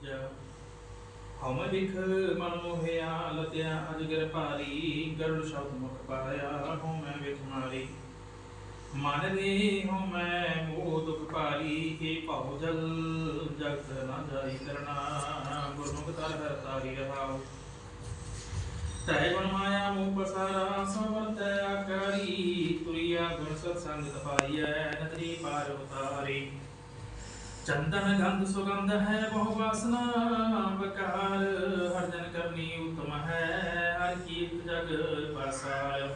ਤੀਜਾ ਹਉਮੈ ਵਿਖ ਮਨ ਮੋਹਿਆ, ਲਤਿਆ ਅਜਗਰ ਭਾਰੀ, ਗਰੁੜ ਸ਼ਬਦ ਮੁਖ ਪਾਇਆ ਹਉਮੈ ਵਿਖ ਮਾਰੀ। ਮਨ ਰੇ ਹਉਮੈ ਮੋਹ ਦੁਖ ਭਾਰੀ, ਕੇ ਭਉ ਜਲ, ਜਗਤ ਨਾ ਜਾਈ ਕਰਨਾ ਗੁਰਮੁਖ ਤਰ ਹਰ ਤਾਰੀ ਰਹਾਉ। ਤੈ ਗੁਣ ਮਾਇਆ ਮੋਹ ਪਸਾਰਾ ਸਮਰਤ ਆਕਾਰੀ, ਤੁਰਿਆ ਗੁਣ ਸਤ ਸੰਗ ਤਪਾਈਐ, ਨਦਰੀ ਪਾਰ ਉਤਾਰੀ। ਚੰਦਨ ਗੰਧ ਸੁਗੰਧ ਹੈ, ਬਹੁ ਵਾਸਨਾ ਬਕਾਰ ਹਰ ਜਨ ਕਰਨੀ ਉਤਮ ਹੈ, ਹਰ ਕੀਰਤ ਜਗ ਪਸਾਰ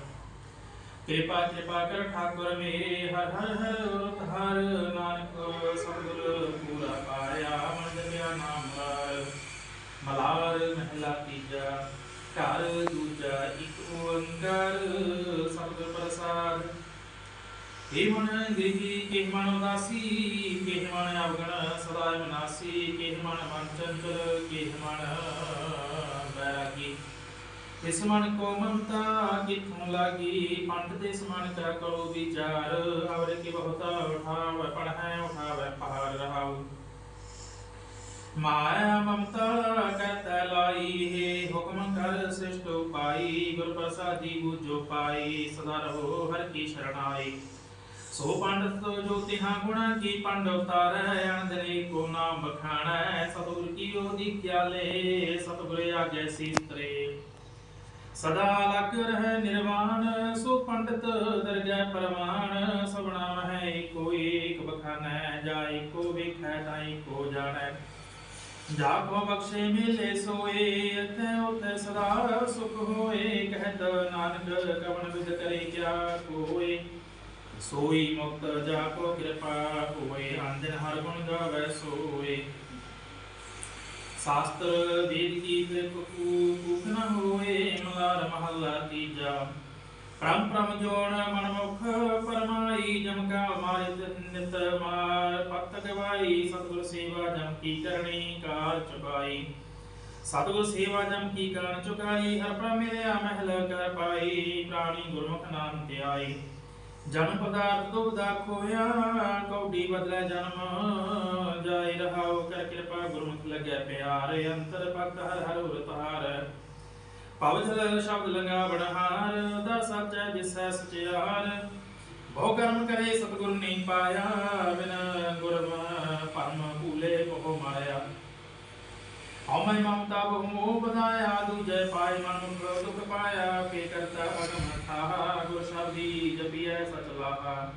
ਕਿਰਪਾ ਕਿਰਪਾ ਕਰ ਠਾਕੁਰ ਮੇਰੇ, ਹਰ ਹਰ ਹਰ ਹਰ ਨਾਨਕ ਸਤਿਗੁਰ ਪੂਰਾ ਪਾਇਆ ਮਨ ਜਪਿਆ ਨਾਮ ਹਰ ਮਲਾਰ ਮਹਿਲਾ ਤੀਜਾ, ਘਰ ਦੂਜਾ, ਇੱਕ ਓੰਕਾਰ हेमण गृही केहमण उदासी केहमण अवगण सदाय मनासी केहमण मंचंचल केहमण बैरागी इस मन को ममता लागी पंथ देश मन का करो विचार अवर के बहुता उठाव पढ़ है उठाव पहाड़ रहाऊ माया ममता कहत लाई हे हुक्म कर सृष्ट पाई गुरु प्रसादी बुझो पाई सदा रहो हर की शरणाई। ਸੋ ਪੰਡਤ ਜੋ ਤਿਹਾਂ ਗੁਣਾ ਕੀ ਪੰਡ ਉਤਾਰੈ ਅਨੰਦਨੇ ਕੋ ਨਾਮ ਬਖਾਣੈ ਸਤਿਗੁਰ ਕੀ ਉਹਦੀ ਕਿਆਲੇ ਸਤਿਗੁਰ ਆਗੇ ਸੀਤਰੇ। ਸਦਾ ਲਗ ਰਹਿ ਨਿਰਵਾਣ, ਸੋ ਪੰਡਤ ਦਰਗਹਿ ਪਰਮਾਨ ਸਭਨਾ ਮਹਿ ਕੋਈ ਇੱਕ ਬਖਾਨੈ ਜਾਈ ਕੋ ਵੇਖੈ ਤਾਈ ਕੋ ਜਾਣੈ। ਜਾ ਕੋ ਬਖਸ਼ੇ ਮਿਲੇ ਸੋਏ ਅਤੈ ਉਤੈ ਸਦਾ ਸੁਖ ਹੋਏ, ਕਹਿਤ ਨਾਨਕ ਕਵਣ ਵਿਦ ਕਰੇ ਕਿਆ ਕੋਏ। ਸੋਈ ਮੁਕਤ ਜਾ ਕੋ ਕਿਰਪਾ ਹੋਏ ਅੰਜਨ ਹਰ ਗੁਣ ਗਾਵੈ, ਸੋਏ। ਸ਼ਾਸਤਰ ਵੇਦ ਕੀ ਕੂ ਕੂਕ ਨ ਹੋਏ, ਮਲਾਰ ਮਹੱਲਾ ਤੀਜਾ। ਪ੍ਰਮ ਪ੍ਰਮ ਜੋੜ ਮਨ ਮੁਖ, ਪਰਮਾਈ, ਜਮ ਕਾ ਮਾਰਿ ਨਿਤ ਮਾਰ, ਪਤ ਗਵਾਈ, ਸਤਿਗੁਰ ਸੇਵਾ ਜਮ ਕੀ ਕਰਨੀ, ਕਾਰ ਚੁਕਾਈ। ਸਤਿਗੁਰ ਸੇਵਾ ਜਮ ਕੀ ਕਰਨ ਚੁਕਾਈ, ਹਰ ਪ੍ਰਮ ਮਿਲਿਆ ਮਹਿਲ ਕਰ ਪਾਈ, ਪ੍ਰਾਣੀ ਗੁਰਮੁਖ ਨਾਮ ਧਿਆਈ। ਜਨ ਪਦਾਰਥ ਦੁਬਦਾ ਖੋਇਆ ਕੌਡੀ ਬਦਲੇ ਜਨਮ ਜਾਇ ਰਹਾਉ, ਕਰ ਕਿਰਪਾ ਗੁਰਮੁਖ ਲੱਗਿਆ ਪਿਆਰ, ਅੰਤਰ ਭਗਤ ਹਰ ਹਰ ਉਰਤਾਰ। ਪਵ ਸ਼ਬਦ ਲੰਗਾ ਬੜਹਾਰ, ਦਾ ਸੱਚੈ ਦਿਸੈ ਸਚਿਆਰ। ਬਹੁ ਕਰਮ ਕਰੇ ਸਤਿਗੁਰ ਨਹੀਂ ਪਾਇਆ, ਬਿਨ ਗੁਰਮ ਪਰਮ ਭੂਲੇ ਬਹੁ ਮਾਇਆ ਹਉਮੈ ਮਮਤਾ ਬਹੁ ਮੋਹ ਬਧਾਇਆ, ਦੂਜੈ ਪਾਇ ਮਨ ਮੁਖ ਦੁਖ ਪਾਇਆ ਕੇ ਕਰਤਾ ਅਗਮ ਥਾਹਾ ਗੁਰ ਸ਼ਬਦੀ ਜਪੀਐ ਸਚ ਲਾਹਾ।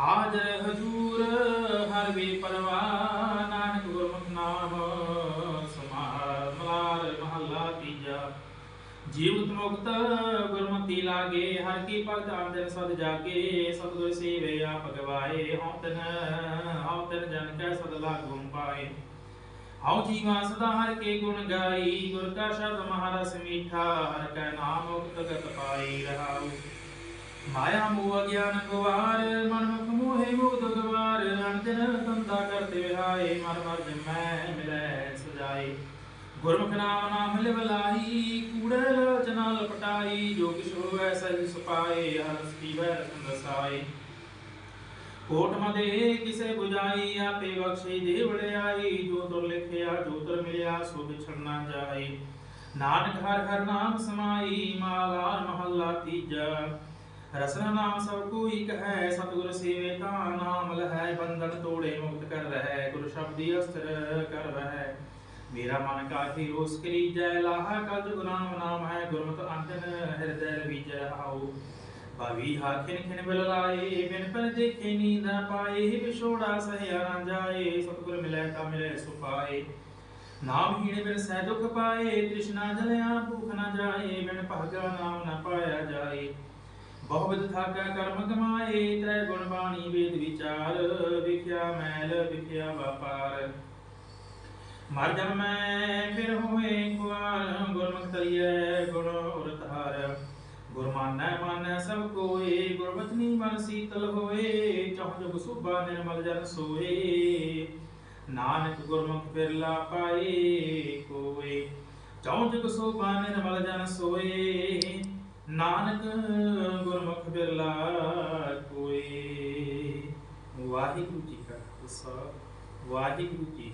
ਹਾਜ਼ਰ ਹਜੂਰ, ਹਰ ਵੀ ਪਰਵਾਹ, ਨਾਨਕ ਗੁਰਮੁਖ ਨਾਮ, ਸਮਾਰ ਮਲਾਰ ਮਹੱਲਾ ਤੀਜਾ। ਜੀਵਤ ਮੁਕਤ, ਗੁਰਮਤੀ ਲਾਗੇ, ਹਰ ਕੀ ਭਗਤ ਆਂਦਰ ਸਦ ਜਾਗੇ ਸਤਿਗੁਰ ਸੇਵੇ ਆਪ ਗਵਾਏ, ਹਉ ਤਨ ਹਉ ਤਨ ਜਨ ਕੈ ਸਦ ਲਾਗੂ ਪਾਏ। ਹਉ ਜੀਵਾ ਸਦਾ ਹਰ ਕੇ ਗੁਣ ਗਾਈ, ਗੁਰ ਕਾ ਸ਼ਬਦ ਮਹਾਰਸ ਮੀਠਾ, ਹਰ ਕੈ ਨਾਮ ਮੁਕਤ ਗਤ ਪਾਈ ਰਹਾਉ। ਮਾਇਆ ਮੋਹ ਅਗਿਆਨ ਗਵਾਰ ਮਨ ਮੁਖ ਮੋਹਿ ਮੋਦ ਗਵਾਰ ਅਨੰਦਨ ਤੰਦਾ ਕਰਤੇ ਵਿਹਾਏ, ਮਨ ਮਰ ਜਮੈ ਮਿਲੈ ਸਜਾਏ। ਗੁਰਮੁਖ ਨਾਮ ਨਾਮ ਲਿਵ ਲਾਈ ਕੂੜੇ ਲੋਚਨਾ ਲਪਟਾਈ ਜੋ ਕਿਛ ਹੋਵੈ ਸਹਿ ਸੁਪਾਏ, ਹਰਸ ਕੀ ਵੈ ਰਤਨ ਰਸਾਏ। ਕੋਟ ਮਦੇ ਕਿਸੇ 부ਜਾਈ ਆਪੇ ਬਖਸ਼ੀ ਦੇ ਵੜਿਆਈ ਜੋ ਤੁਰ ਲਿਖਿਆ, ਜੋ ਤੁਰ ਮਿਲਿਆ ਸੋ ਵਿਛੜ ਜਾਏ ਨਾਨਕ ਹਰ ਹਰ ਨਾਮ ਸਮਾਈ, ਮਾਲਾਰ ਮਹੱਲਾ ਤੀਜਾ। ਰਸਨਾ ਨਾਮ ਸਭ ਕੋਈ ਕਹੈ ਸਤਿਗੁਰ ਸੇਵੇ ਤਾਂ ਨਾਮ ਲਹੈ, ਬੰਧਨ ਤੋੜੇ ਮੁਕਤ ਕਰ ਰਹਿ, ਗੁਰ ਸ਼ਬਦੀ ਅਸਤਰ ਕਰ ਰਹਿ। ਮੇਰਾ ਮਨ ਕਾਹੀ ਰੋਸ ਕਰੀ ਜੈ ਲਾਹਾ ਕਦ ਗੁਨਾਮ ਨਾਮ ਹੈ, ਗੁਰਮਤਿ ਅੰਤਨ ਹਿਰਦੈ ਵਿਜੈ ਆਉ ਭਾਵੀ ਹਾਖਿਨ ਖਿਨ ਬਿਲ ਲਾਏ, ਬਿਨ ਪਰ ਦੇਖੇ ਨੀਂਦ ਪਾਏ ਵਿਛੋੜਾ ਸਹਿਆ ਨਾ ਜਾਏ, ਸਤਿਗੁਰ ਮਿਲੈ ਤਾਂ ਮਿਲੈ ਸੁਪਾਏ ਨਾਮ ਹੀਣ ਬਿਨ ਸਹਿ ਦੁਖ ਪਾਏ, ਤ੍ਰਿਸ਼ਨਾ ਜਲਿਆ ਭੂਖ ਨਾ ਜਾਏ, ਬਿਨ ਭਾਗਾ ਨਾਮ ਨਾ ਪਾਇਆ ਜਾਏ। ਬਹੁ ਥਾਕਾ ਕਰਮ ਕਮਾਏ ਤੈ ਗੁਣ ਬਾਣੀ ਵੇਦ ਵਿਚਾਰ, ਵਿਖਿਆ ਮੈਲ, ਵਿਖਿਆ ਵਪਾਰ। ਮਰ ਜਨਮੈ ਫਿਰ ਹੋਏ ਕੁਆਰ ਗੁਰਮੁਖ ਤਰੀਐ ਗੁਣ ਉਰਤਾਰ ਗੁਰ ਮਾਨੈ ਮਾਨੈ ਸਭ ਕੋਏ ਗੁਰਬਚਨੀ ਮਨ ਸੀਤਲ ਹੋਏ ਚਹੁ ਜੁਗ ਸੁਭਾ ਨਿਰਮਲ ਜਨ ਸੋਏ। ਨਾਨਕ ਗੁਰਮੁਖ ਫਿਰਲਾ ਪਾਏ ਕੋਏ ਚਹੁ ਜੁਗ ਸੁਭਾ ਨਿਰਮਲ ਜਨ ਸੋਏ। ਨਾਨਕ ਗੁਰਮੁਖ ਫਿਰਲਾ ਕੋਏ। ਵਾਹਿਗੁਰੂ ਜੀ ਕਾ ਖਾਲਸਾ, ਵਾਹਿਗੁਰੂ ਜੀ